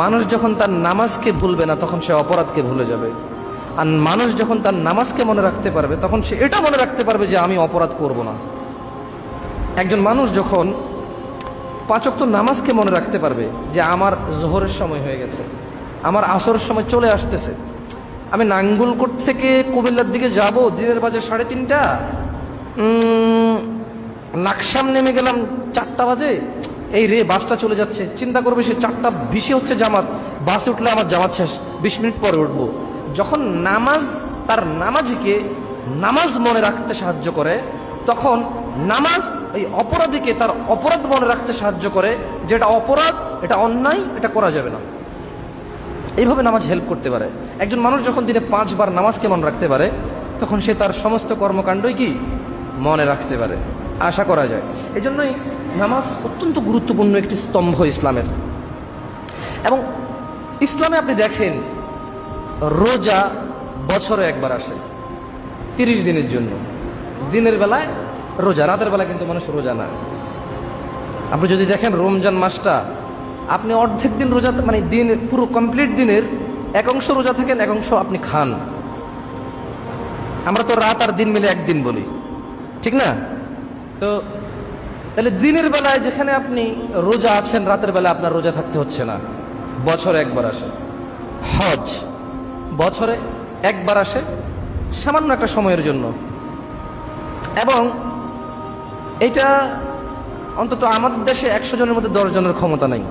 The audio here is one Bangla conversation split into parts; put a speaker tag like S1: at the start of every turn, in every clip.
S1: মানুষ যখন তার নামাজকে ভুলবে না, তখন সে অপরাধকে ভুলে যাবে। আর মানুষ যখন তার নামাজকে মনে রাখতে পারবে, তখন সে এটা মনে রাখতে পারবে যে আমি অপরাধ করব না। একজন মানুষ যখন পাচক তো নামাজকে মনে রাখতে পারবে যে আমার জোহরের সময় হয়ে গেছে, আমার আসরের সময় চলে আসতেছে, আমি নাঙ্গুলকোট থেকে কুমিল্লার দিকে যাব, দিনের বাজে সাড়ে তিনটা নাকসাম নেমে গেলাম চারটা বাজে এই রে, বাসটা চলে যাচ্ছে। চিন্তা করবে সে চারটা বিশে হচ্ছে জামাত। বাসে উঠলে আমার জামাত শেষ। বিশ মিনিট পরে উঠবো। যখন নামাজ, তার নামাজিকে নামাজ মনে রাখতে সাহায্য করে, তখন নামাজ এই অপরাধীকে তার অপরাধ মনে রাখতে সাহায্য করে। যেটা অপরাধ, এটা অন্যায়, এটা করা যাবে না। এইভাবে নামাজ হেল্প করতে পারে। একজন মানুষ যখন দিনে পাঁচবার নামাজকে মনে রাখতে পারে, তখন সে তার সমস্ত কর্মকাণ্ডই কি? মনে রাখতে পারে। আশা করা যায়। এই জন্যই নামাজ অত্যন্ত গুরুত্বপূর্ণ একটি স্তম্ভ ইসলামের। এবং ইসলামে আপনি দেখেন, রোজা বছরে একবার আসে, তিরিশ দিনের জন্য। দিনের বেলায় রোজা, রাতের বেলায় কিন্তু মানুষ রোজা না আপনি যদি দেখেন, রমজান মাসটা, আপনি অর্ধেক দিন রোজা মানে দিন, পুরো কমপ্লিট দিনের এক অংশ রোজা থাকেন, এক অংশ আপনি খান। আমরা তো রাত আর দিন মিলে একদিন বলি। ঠিক না? তো তাহলে দিনের বেলায় যেখানে আপনি রোজা আছেন, রাতের বেলা আপনার রোজা থাকতে হচ্ছে না। বছরে একবার আসে। হজ বছরে একবার আসে, সামান্য একটা সময়ের জন্য। এবং এটা অন্তত আমাদের দেশে একশো জনের মধ্যে দশ জনের ক্ষমতা নাই।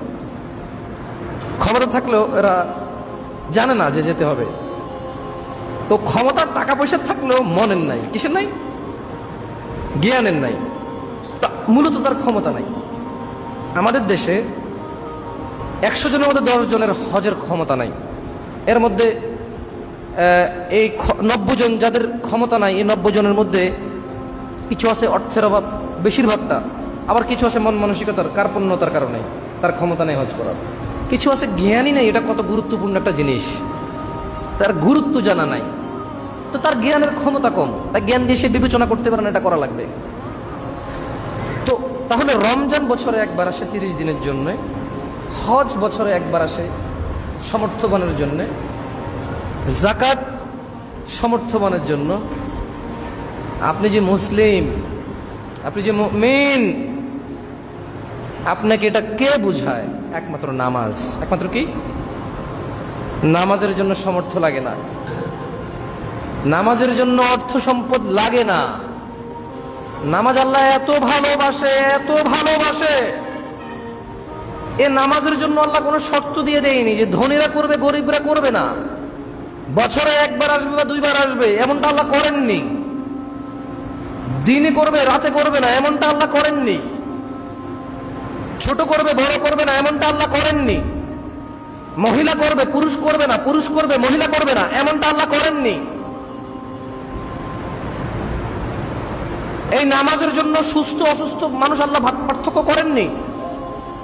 S1: ক্ষমতা থাকলেও এরা জানে না যে যেতে হবে। তো ক্ষমতার টাকা পয়সা থাকলেও মনের নাই, কিসের নাই? জ্ঞানের নাই। মূলত তার ক্ষমতা নাই। আমাদের দেশে একশো জনের মধ্যে দশ জনের হজের ক্ষমতা নাই। এর মধ্যে এই নব্বই জন যাদের ক্ষমতা নাই, এই নব্বই জনের মধ্যে কিছু আছে অর্থের অভাব বেশিরভাগটা, আবার কিছু আছে মন মানসিকতার কার্পণ্যতার কারণে তার ক্ষমতা নেই হজ করার। কিছু আছে জ্ঞানই নেই, এটা কত গুরুত্বপূর্ণ একটা জিনিস। তার গুরুত্ব জানা নাই। তো তার জ্ঞানের ক্ষমতা কম। তার জ্ঞান দিয়ে সে বিবেচনা করতে পারে না, এটা করা লাগবে। তো তাহলে রমজান বছরে একবার আসে তিরিশ দিনের জন্য, হজ বছরে একবার আসে সমর্থবানের জন্য, জাকাত সমর্থবানের জন্য। আপনি যে মুসলিম, আপনি যে মেন আপনাকে এটা কে বুঝায়? একমাত্র নামাজ। একমাত্র কি? নামাজের জন্য সমর্থ লাগে না। নামাজের জন্য অর্থ সম্পদ লাগে না। নামাজ আল্লাহ এত ভালোবাসে এত ভালোবাসে। এ নামাজের জন্য আল্লাহ কোনো শর্ত দিয়ে দেয়নি যে ধনীরা করবে, গরিবরা করবে না। বছরে একবার আসবে বা দুইবার আসবে, এমনটা আল্লাহ করেননি। দিনে করবে, রাতে করবে না, এমনটা আল্লাহ করেননি। ছোট করবে, বড় করবে না, এমনটা আল্লাহ করেননি। মহিলা করবে, পুরুষ করবে না, পুরুষ করবে, মহিলা করবে না, এমনটা আল্লাহ করেননি। এই নামাজের জন্য সুস্থ, অসুস্থ মানুষ আল্লাহ পার্থক্য করেননি।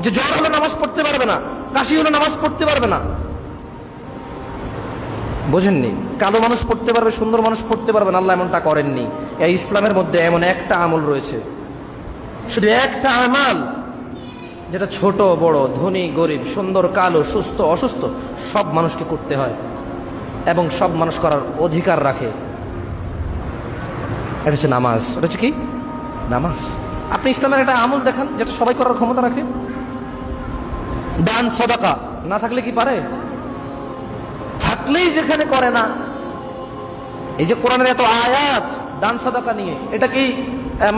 S1: যে জ্বর হলে নামাজ পড়তে পারবে না, কাশি হলে নামাজ পড়তে পারবে না। বোঝেননি? কালো মানুষ পড়তে পারবে, সুন্দর মানুষ পড়তে পারবে না, আল্লাহ এমনটা করেননি। এই ইসলামের মধ্যে এমন একটা আমল রয়েছে। শুধু একটা আমাল, যেটা ছোট, বড়, ধনী, গরিব, সুন্দর, কালো, সুস্থ, অসুস্থ, সব মানুষকে করতে হয়। এবং সব মানুষ করার অধিকার রাখে। এটা হচ্ছে নামাজ। এটা হচ্ছে কি? নামাজ। আপনি ইসলামের একটা আমল দেখান যেটা সবাই করার ক্ষমতা রাখে। দান সদাকা। না থাকলে কি পারে? থাকলেই যেখানে করে না। এই যে কোরআনের এত আয়াত দান সদাকা নিয়ে এটা কি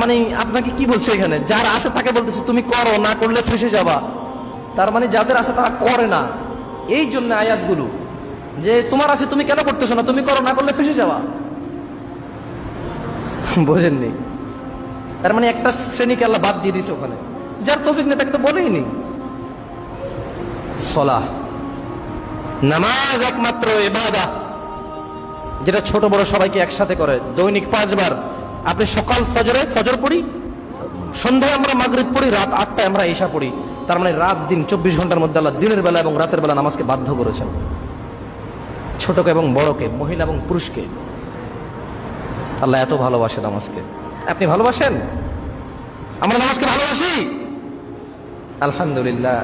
S1: মানে আপনাকে কি বলছে এখানে? যার আছে তাকে বলতেছে তুমি করো না করলে ফেসে যাবা। তার মানে যাদের আছে তারা করে না। এই জন্য আয়াতগুলো যে তোমার আছে তুমি কেন করতেছো না? তুমি করো না করলে ফেসে যাবা। বোঝেননি। তার মানে একটা শ্রেণীকে আল্লাহ বাদ দিয়ে দিয়েছে ওখানে। যার তৌফিক নেই তাকে তো বলেই নি সলাহ। নামাজ একমাত্র এবাদা যেটা ছোট বড় সবাইকে একসাথে করে। দৈনিক পাঁচবার। আপনি সকাল ফজরে, ফজর পড়ি। সন্ধ্যায় আমরা মাগরিব পড়ি, রাত আটটায় আমরা এসা পড়ি। তার মানে রাত দিন চব্বিশ ঘণ্টার মধ্যে আল্লাহ দিনের বেলা এবং রাতের বেলা নামাজকে বাধ্য করেছেন। ছোটকে এবং বড়কে, মহিলা এবং পুরুষকে। আল্লাহ এত ভালোবাসে নামাজকে আপনি ভালোবাসেন? আমরা নামাজকে ভালোবাসি? আলহামদুলিল্লাহ।